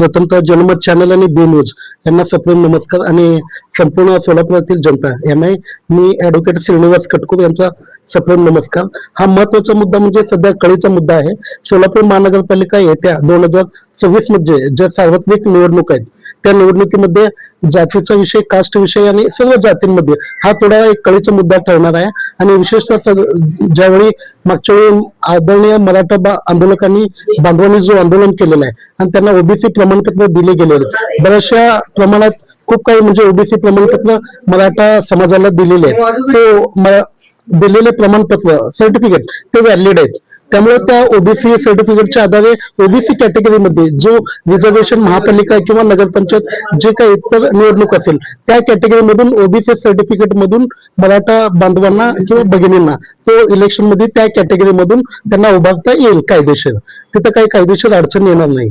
प्रथमतः जनमत चॅनल आणि बी न्यूज यांना सप्रेम नमस्कार आणि संपूर्ण सोलापुरातील जनता यांना मी ऍडव्होकेट श्रीनिवास कटकूर यांचा सप्रेम नमस्कार. हा महत्त्वाचा मुद्दा म्हणजे सध्या कळीचा मुद्दा आहे. सोलापूर महानगरपालिका येत्या दोन हजार सव्वीसमध्ये ज्या सार्वत्रिक निवडणूक आहेत त्या निवडणुकीमध्ये जातीचा विषय कास्ट विषय आणि सर्व जातींमध्ये हा थोडा एक कळीचा मुद्दा ठरणार आहे. आणि विशेषतः ज्यावेळी मागच्या वेळी आदरणीय मराठा आंदोलकांनी बांधवांनी जो आंदोलन केलेलं आहे आणि त्यांना ओबीसी प्रमाणपत्र दिले गेलेले बऱ्याचशा प्रमाणात खूप काही म्हणजे ओबीसी प्रमाणपत्र मराठा समाजाला दिलेले आहेत. तो दिलेले प्रमाणपत्र सर्टिफिकेट ते व्हॅलिड आहेत. त्यामुळे त्या ओबीसी सर्टिफिकेटच्या आधारे ओबीसी कॅटेगरीमध्ये जो रिझर्वेशन महापालिका किंवा नगरपंचायत जे काही इतर निवडणूक असेल त्या कॅटेगरीमधून ओबीसी सर्टिफिकेट मधून मराठा बांधवांना किंवा भगिनींना तो इलेक्शनमध्ये त्या कॅटेगरीमधून त्यांना उभारता येईल कायदेशीर. तिथं काही कायदेशीर अडचण येणार नाही.